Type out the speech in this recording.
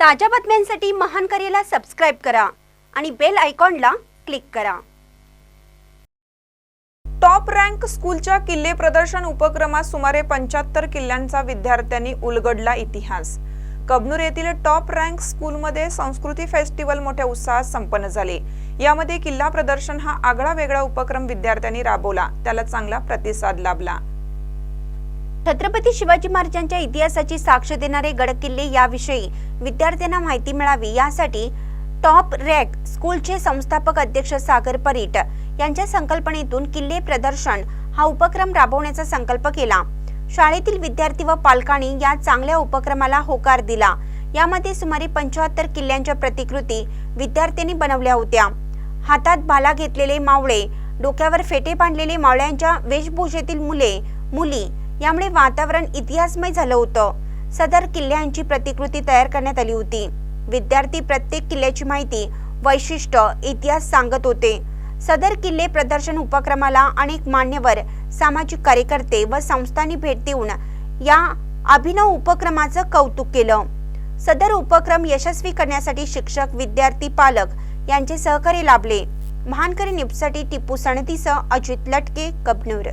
ताज्या बातम्यांसाठी महान करेला सबस्क्राईब करा आणि बेल आयकॉनला क्लिक करा. टॉप रँक स्कूलच्या किल्ले प्रदर्शन उपक्रमात सुमारे पंच्याहत्तर किल्ल्यांचा विद्यार्थ्यांनी उलगडला इतिहास. कबनूर येथील टॉप रँक स्कूलमध्ये संस्कृती फेस्टिवल मोठ्या उत्साहात संपन्न झाले. यामध्ये किल्ला प्रदर्शन हा आगळा वेगळा उपक्रम विद्यार्थ्यांनी राबवला. त्याला चांगला प्रतिसाद लाभला. छत्रपती शिवाजी महाराजांच्या इतिहासाची साक्ष देणारे गडकिल्ले याविषयी विद्यार्थ्यांना माहिती मिळावी यासाठी टॉप रॅक स्कूलचे संस्थापक अध्यक्ष सागर परीट यांच्या संकल्पनेतून किल्ले प्रदर्शन हा उपक्रम राबवण्याचा संकल्प केला. शाळेतील विद्यार्थी व पालकांनी या चांगल्या उपक्रमाला होकार दिला. यामध्ये सुमारे पंच्याहत्तर किल्ल्यांच्या प्रतिकृती विद्यार्थ्यांनी बनवल्या होत्या. हातात भाला घेतलेले मावळे डोक्यावर फेटे बांधलेले मावळ्यांच्या वेशभूषेतील मुले मुली यामुळे वातावरण इतिहासमय झालं होतं. सदर किल्ल्यांची प्रतिकृती तयार करण्यात आली होती. विद्यार्थी प्रत्येक किल्ल्याची माहिती वैशिष्ट्य इतिहास सांगत होते. सदर किल्ले प्रदर्शन उपक्रमाला अनेक मान्यवर सामाजिक कार्यकर्ते व संस्थांनी भेट देऊन या अभिनव उपक्रमाचं कौतुक केलं. सदर उपक्रम यशस्वी करण्यासाठी शिक्षक विद्यार्थी पालक यांचे सहकार्य लाभले. महानकरी निपसाठी टिपू सणतीसह अजित लटके कबनूर.